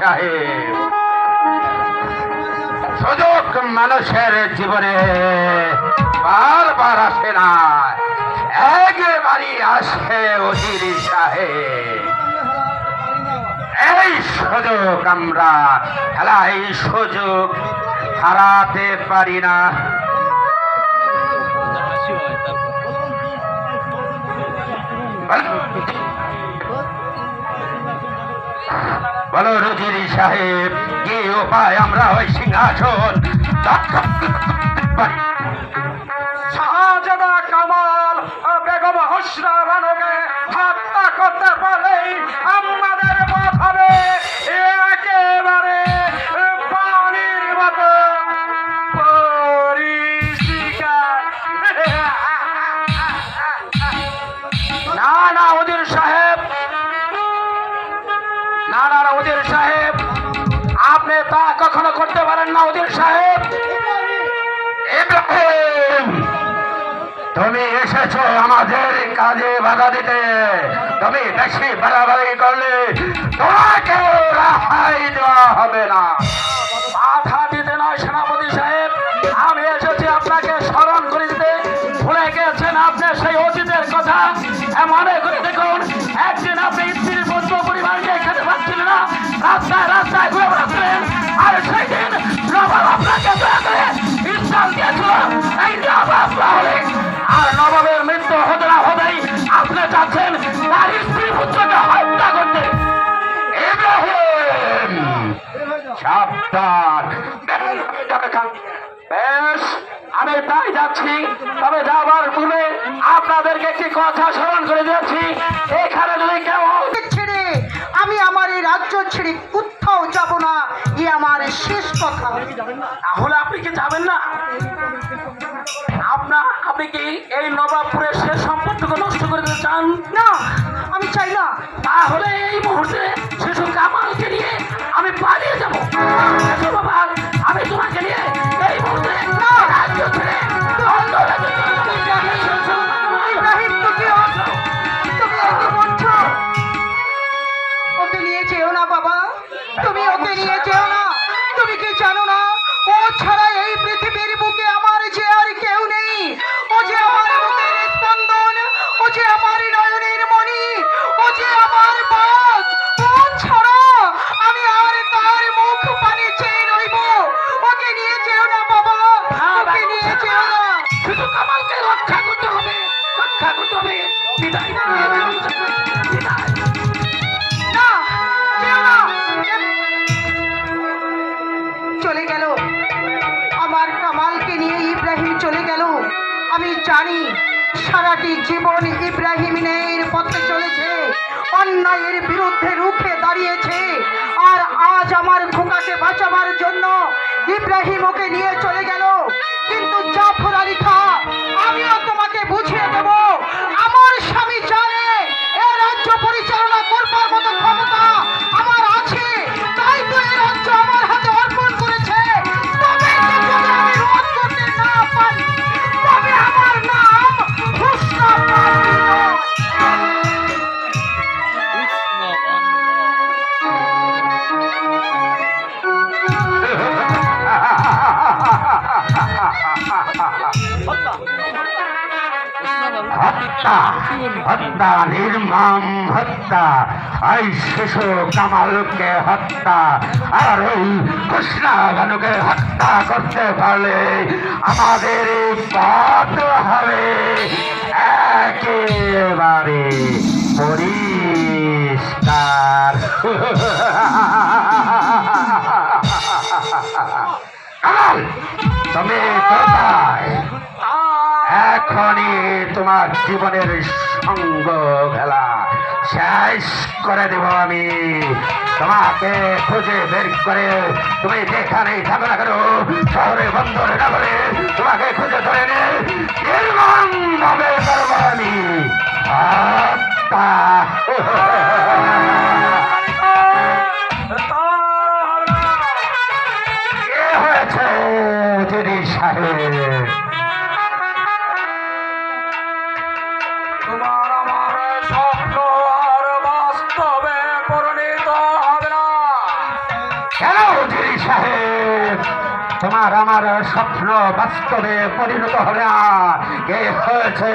সাহেব। সুযোগ মানুষের জীবনে বারবার আসে না। একবারই আসে অজির সাহেব। এই সুযোগ আমরা খেলা, এই সুযোগ হারাতে পারি না। বলো রুজিরি সাহেব কি উপায় আমরা ওই সিংহাসন? শাহজাদা কামাল বেগম করতে আমাদের না না না, ওদের সাহেব। আপনি তা কখনো করতে পারেন না ওদের সাহেব। তুমি এসেছ আমাদের কাজে বাধা দিতে। তুমি বেশি বাড়াবাড়ি করলে তোমাকে রাহাই দেওয়া হবে না। বেশ আমি তাই যাচ্ছি। তবে যাবার পূর্বে আপনাদেরকে একটি কথা স্মরণ করে দিচ্ছি এখানে যদি কেউ ছেড়ে আমি আমার এই রাজ্য ছেড়ে কোথাও যাব না এ আমার শেষ কথা। তাহলে আপনি কি যাবেন না? আপনার আপনি কি এই নবাবপুরের শেষ সম্পর্ককে নষ্ট করে দিতে চান? না আমি চাই না। তাহলে এই মুহূর্তে শিশু Oh, জানি সারাটি জীবন ইব্রাহিম নেয়ের পথে চলেছে, অন্যায়ের বিরুদ্ধে রুখে দাঁড়িয়েছে, আর আজ আমার খোকাকে বাঁচাবার জন্য ইব্রাহিম ওকে নিয়ে চলে গেল। কিন্তু হত্যা, নির্মম হত্যা। এই শিশু কামালকে হত্যা। আর এই কৃষ্ণা ভানুকে হত্যা করতে পারলে আমাদের পথ হবে একেবারে পরিষ্কার। কামাল, তুমি তোমার জীবনের সঙ্গ খেলা শেষ করে দেব আমি। তোমাকে খুঁজে বের করে তুমি যেখানেই থাকো না করো শহরে, বন্দরে, নগরে, তোমাকে খুঁজে ধরে নে। নির্মম ভাবে আমি। আমার স্বপ্ন বাস্তবে পরিণত হবে না কে হয়েছে?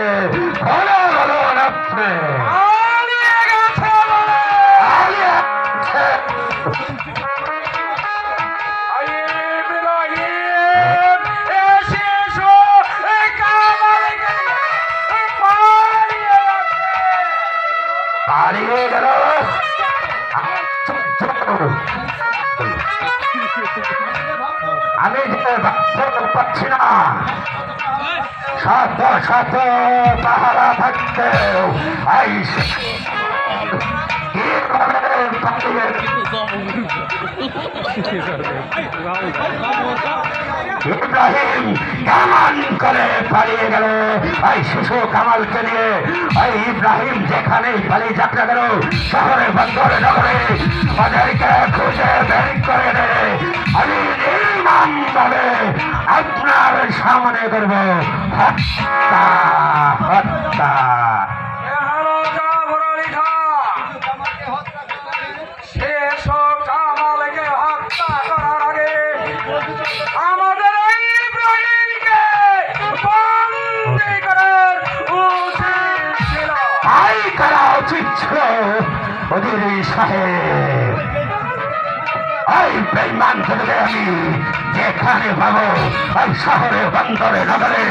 পারছি না। শত শত পাহারা থাকতে ইব্রাহিম কেমন করে গেল। কামালকে নিয়ে ইব্রাহিম পালিয়ে শহরে বন্দরে নগরে খুঁজে বের করে দে। আমি নির্মম আপনার সামনে করব হত্যা হত্যা। করা উচিত ছিল ওদের সাহেব। ওই বেইমান থেকে আমি যেখানে পাবো, ওই শহরে, বন্দরে, নগরে,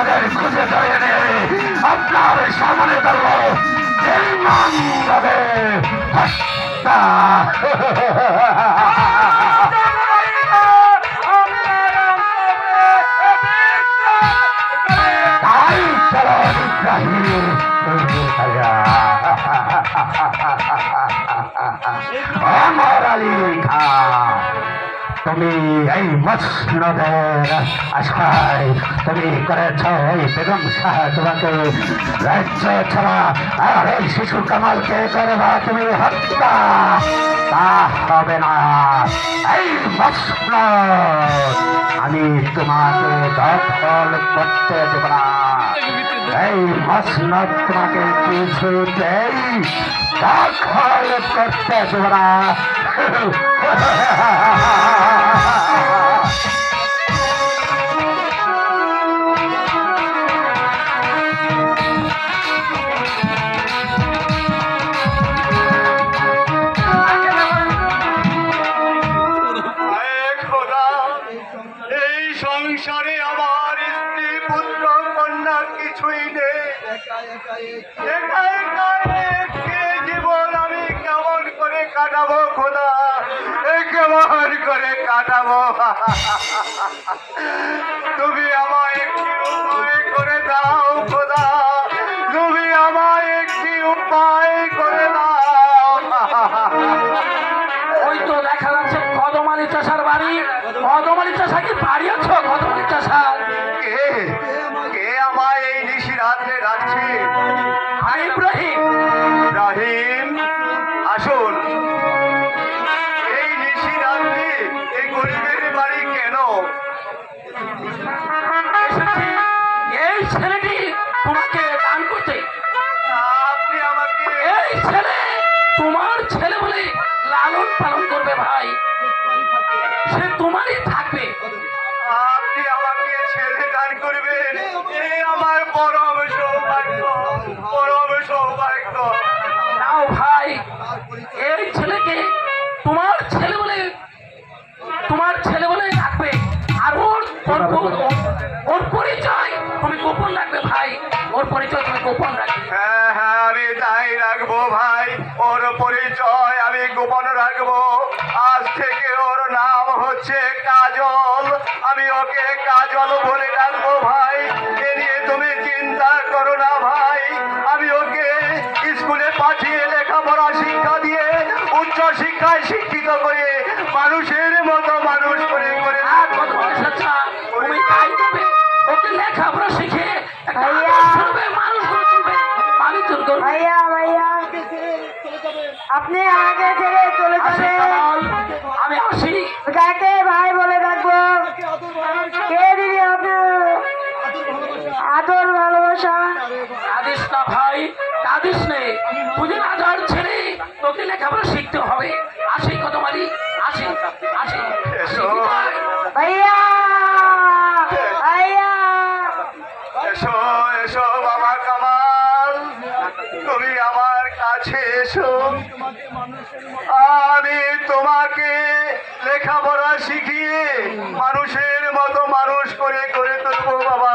ওদের খুঁজে ধরে এনে আপনার সামনে ধরবো। বেইমান হবে। হত্যা আমার আলী খা তুমি এই মসনদের আশায় তুমি করেছ এই বেগম শাহ তোমাকে। রাজ্য ছাড়া আর এই শিশু কামালকে করবা তুমি হত্যা। তা হবে না। এই মসন আমি তোমাকে দখল করতে দেব না। এই মসনদ তোমাকে কিছুতেই দখল করতে দেব না। জীবন আমি কেমন করে কাটাবো খোদা? কেমন করে কাটাবো। সে তোমারই থাকবে। আপনি আমাকে ছেলে দান করবেন। এই আমার পরম সৌভাগ্য পরম সৌভাগ্য। নাও ভাই এই ছেলেকে তোমার ছেলে বলে তোমার ছেলে বলে রাখবে আর ওর- ওর পরিচয় তুমি গোপন রাখবে। লেখাপড়া শিক্ষা দিয়ে উচ্চ শিক্ষায় শিক্ষিত করে মানুষের মতো মানুষ করে করে আচ্ছা তুমি তাই করবে ওকে লেখাপড়া শিখে একটা ভাইয়া। আদর্শ রূপে মানুষ করে তুলবে। ভাইয়া ভাইয়া। আপনি আমাকে ছেড়ে চলে যাবেন। আমি আসলে দুজন আধার ছেড়ে তোকে লেখাপড়া শিখতে হবে। আসি কত মারি আসি আসি ভাইয়া এসো বাবা কামাল। তুমি আমার কাছে এসো। আমি তোমাকে লেখাপড়া শিখিয়ে মানুষের মতো মানুষ করে করে তুলবো বাবা।